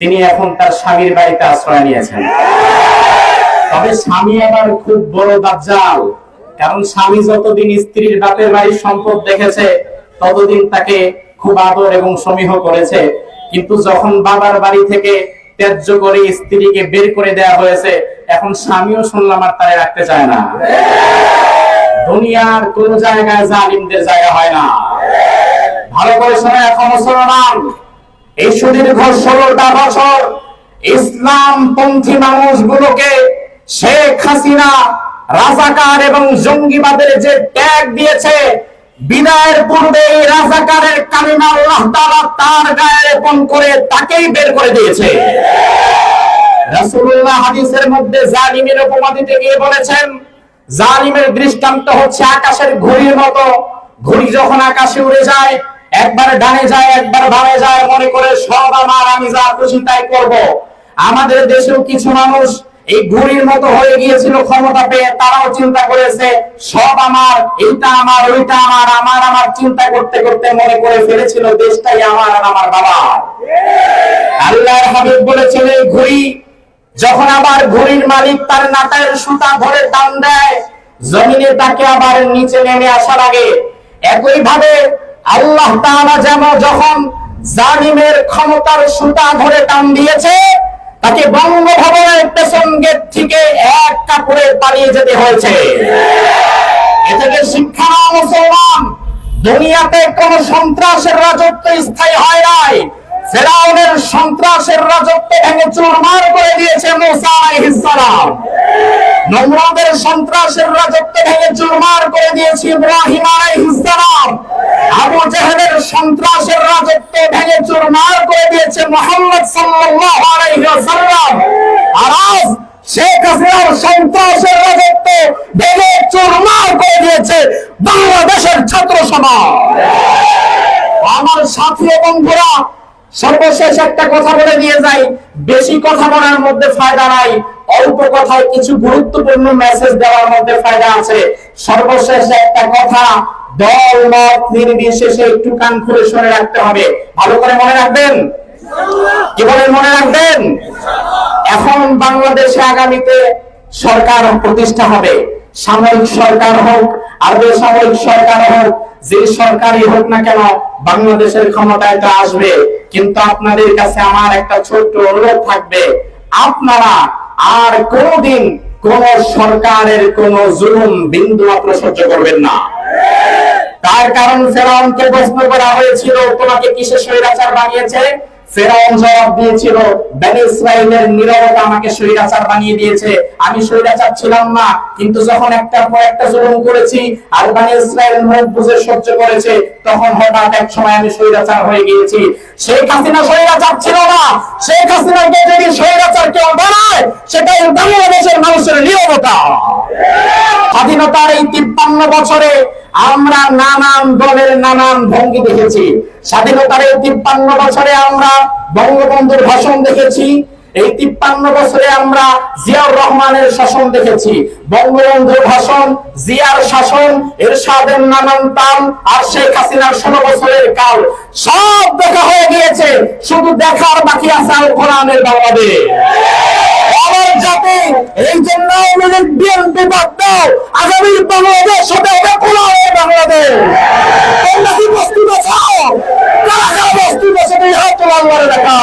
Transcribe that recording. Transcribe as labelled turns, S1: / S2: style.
S1: তিনি এখন তার স্বামীর বাড়িতে আশ্রয় নিয়েছেন। তবে স্বামী আবার খুব বড় দাজ্জাল, কারণ স্বামী যতদিন স্ত্রীর বাপের বাড়ির সম্পদ দেখেছে, ততদিন তাকে খুব আদর এবং সমীহ করেছে। কিন্তু যখন বাবার বাড়ি থেকে ত্যায্য করে স্ত্রীকে বের করে দেওয়া হয়েছে, এখন স্বামীও শুনলাম আর তারে রাখতে চায় না। দুনিয়ার কোন জায়গায় জালিমদের জায়গা হয় না। ভালো করে শোনা, এখন মুসলমান এই সুদীর্ঘ ষোলোটা বছর ইসলাম পন্থী মানুষগুলোকে শেখ হাসিনা, রাজাকার এবং জঙ্গিবাদের যে ট্যাগ দিয়েছে, বিদায়ের পূর্বে এই রাজাকারের কালিমা আল্লাহ তাআলা তার গায়ে লেপন করে তাকেই বের করে দিয়েছে। রাসূলুল্লাহ হাদিসের মধ্যে জালিমের উপমা দিতে গিয়ে বলেছেন, জালিমের দৃষ্টান্ত হচ্ছে আকাশের ঘড়ির মতো। ঘড়ি যখন আকাশে উড়ে যায় একবার ডানে যায়, একবার বামে যায়, মনে করে সব আমার, আমি যা খুশি তাই করব। আমাদের দেশেও কিছু মানুষ এই ঘড়ির মতো হয়ে গিয়েছিল ক্ষমতা পেয়ে, তারাও চিন্তা করেছে, সব আমার, এইটা আমার, ওইটা আমার আমার আমার চিন্তা করতে করতে মনে করে ফেলেছিল, দেশটাই আমার আর আমার বাবার আল্লাহর হাবিব বলেছেন, এই ঘড়ি যখন আবার ঘড়ির মালিক তার নাটার সুতা ধরে টান দেয়, জমিনে তাকে আবার নিচে নেমে আসার আগে একই ভাবে আল্লাহ তাআলা যেন যখন জালিমের ক্ষমতার সুতা ধরে টান দিয়েছে, তাকে বঙ্গভবনের পেছন থেকে এক কাপড়ে পালিয়ে যেতে হয়েছে। এ থেকে শিক্ষা মুসলমান। দুনিয়াতে কোন সন্ত্রাসের রাজত্ব স্থায়ী হয় নাই। ফেরাউনের সন্ত্রাসের রাজত্ব ভেঙে চুরমার করে দিয়েছে মুসা আলাইহিস সালাম। নমরুদের সন্ত্রাসের রাজত্ব ভেঙে চুরমার করে দিয়েছে ইব্রাহিম আলাইহিস সালাম আবু জাহেলের সন্ত্রাসের রাজত্ব ভেঙে চুরমার করে দিয়েছে মুহাম্মদ সাল্লাল্লাহু আলাইহি ওয়াসাল্লাম। আর আজ শেখ হাসিনার সন্ত্রাসের রাজত্ব ভেঙে চুরমার করে দিয়েছে বাংলাদেশের ছাত্র সমাজ। আমার সাথী বন্ধুরা, সর্বশেষ একটা কথা বলে দিয়ে যাই। বেশি কথা বলার মধ্যে ফায়দা নাই, অল্প কথায় কিছু গুরুত্বপূর্ণ মেসেজ দেওয়ার মধ্যে ফায়দা আছে। সর্বশেষ একটা কথা দল, মত নির্বিশেষে একটু কান খুলে শুনে রাখতে হবে। ভালো করে মনে রাখবেন? কি বলেন মনে রাখবেন? এখন বাংলাদেশে আগামীতে সরকার প্রতিষ্ঠা হবে। সামরিক সরকার হোক, আর বেসামরিক সরকার হোক, যে সরকারই হোক না কেন, বাংলাদেশের ক্ষমতায় তো আসবে। কিন্তু আপনাদের কাছে আমার একটা ছোট্ট অনুরোধ থাকবে। আপনারা আর কোনোদিন কোন সরকারের কোন জুলুম বিন্দু মাত্র সহ্য করবেন না। তার কারণ ফেরাউনকে প্রশ্ন করা হয়েছিল, তোমাকে কিসে স্বৈরাচার বানিয়েছে? ফেরাউন জবাব দিয়েছিল, বেনি ইসরায়েলের নীরবতা আমাকে স্বৈরাচার বানিয়ে দিয়েছে। আমি স্বৈরাচার ছিলাম না, কিন্তু যখন একটার পর একটা জুলুম করেছি আর বেনি ইসরায়েল মুখ বুঝে সহ্য করেছে, তখন হঠাৎ এক সময় আমি স্বৈরাচার হয়ে গিয়েছি। শেখ হাসিনা স্বৈরাচার ছিল না। শেখ হাসিনাকে যদি স্বৈরাচার কেউ বানায় সেটাই বাংলাদেশের মানুষের নীরবতা। স্বাধীনতার এই তিপ্পান্ন বছরে আমরা নানান দলের নানান ভঙ্গি দেখেছি। স্বাধীনতার এই তিপ্পান্ন বছরে আমরা বঙ্গবন্ধুর ভাষণ দেখেছি। এই তিপ্পান্ন বছরে আমরা জিয়াউর রহমানের শাসন দেখেছি। বঙ্গবন্ধুর ভাষণ, জিয়ার শাসন, এরশাদের নানান তাল আর শেখ হাসিনার ষোলো বছরের কাল। সব দেখা হয়ে গিয়েছে। শুধু দেখার বাকি আছে আল কোরআনের বাংলাদেশ। এই জন্য আমাদের বিএনপি বাদ দাও। আগামীর বাংলাদেশ হবে হবে কোরআনের বাংলাদেশ। তোমরা কি বস্তি বাঁচাও কারা কারা বস্তি বাঁচাবে হাত তোলা দেখা।